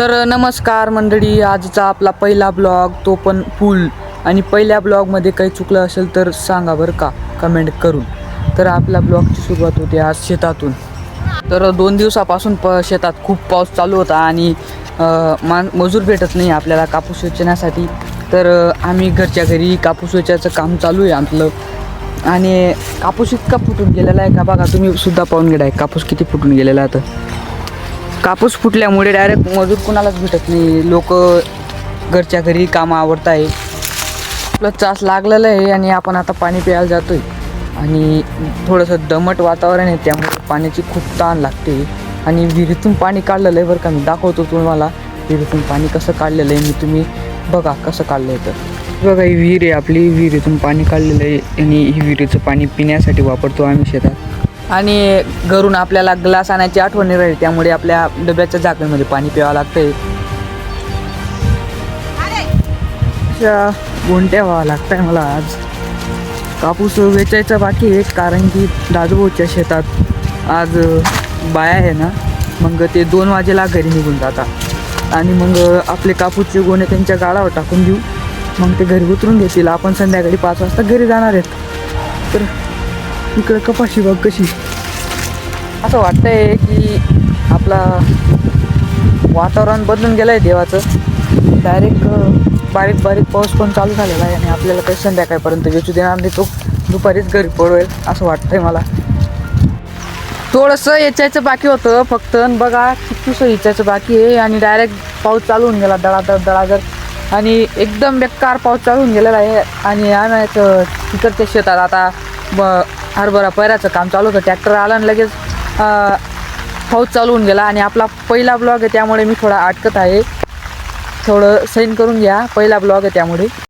तर नमस्कार मंडळी आजचा आपला पहिला ब्लॉग तो पण फुल. आणि पहिल्या ब्लॉगमध्ये काही चुकलं असेल तर सांगा बरं का कमेंट करून. तर आपल्या ब्लॉगची सुरुवात होते आज शेतातून. तर दोन दिवसापासून प शेतात खूप पाऊस चालू होता आणि मान मजूर भेटत नाही आपल्याला कापूस वेचण्यासाठी. तर आम्ही घरच्या घरी कापूस वेचायचं काम चालू आहे आपलं. आणि कापूस इतका फुटून गेलेला आहे का बघा तुम्ही सुद्धा पाहून गेला आहे कापूस किती फुटून गेलेला आहे तर कापूस फुटल्यामुळे डायरेक्ट मजूर कुणालाच भेटत नाही. लोक घरच्या घरी कामं आवडत आहे प्लस चास लागलेलं आहे आणि आपण आता पाणी प्यायला जातोय. आणि थोडंसं दमट वातावरण आहे त्यामुळे पाण्याची खूप ताण लागते. आणि विहिरीतून पाणी काढलेलं आहे बरं का मी दाखवतो तुम्हाला. विहिरीतून पाणी कसं काढलेलं आहे मी तुम्ही बघा कसं काढलं आहे तर. बघा ही विहीर आहे आपली. विहिरीतून पाणी काढलेलं आहे आणि ही विहिरीचं पाणी पिण्यासाठी वापरतो आम्ही शेतात. आणि घरून आपल्याला ग्लास आणायची आठवण नाही राहील त्यामुळे आपल्या डब्याच्या झाकणमध्ये पाणी प्यावं लागतंय. गुंट्या व्हावं लागतंय मला आज. कापूस वेचायचा बाकी आहे कारण की दादूभाऊच्या शेतात आज बाया आहे ना मग ते दोन वाजेला घरी निघून जातात. आणि मग आपले कापूसचे गोणे त्यांच्या गाळावर टाकून देऊ. मग ते घरी उतरून घेतील. आपण संध्याकाळी पाच वाजता घरी जाणार आहेत. तर इकडं कपाशी बघ कशी. असं वाटतंय की आपला वातावरण बदलून गेलं आहे देवाचं डायरेक्ट बारीक बारीक पाऊस पण चालू झालेला आहे आणि आपल्याला काही संध्याकाळपर्यंत वेचू देणार नाही तो. दुपारीच घरी पडवेल असं वाटतंय मला. थोडंसं याच्याचं बाकी होतं फक्त बघा कितीसं याच्याचं बाकी आहे आणि डायरेक्ट पाऊस चालू होऊन गेला दळादळ दळादळ आणि एकदम बेकार पाऊस चालू होऊन गेलेला आहे. आणि आम्ही तिकडच्या शेतात आता ब हरभरा पैराचं काम चालू होतं. ट्रॅक्टर आला आणि लगेच अं, पाऊस चालू होऊन गेला आणि आपला पहिला ब्लॉग आहे त्यामुळे मी थोडा अटकत आहे. थोडं सैन करून घ्या. पहिला ब्लॉग आहे त्यामुळे.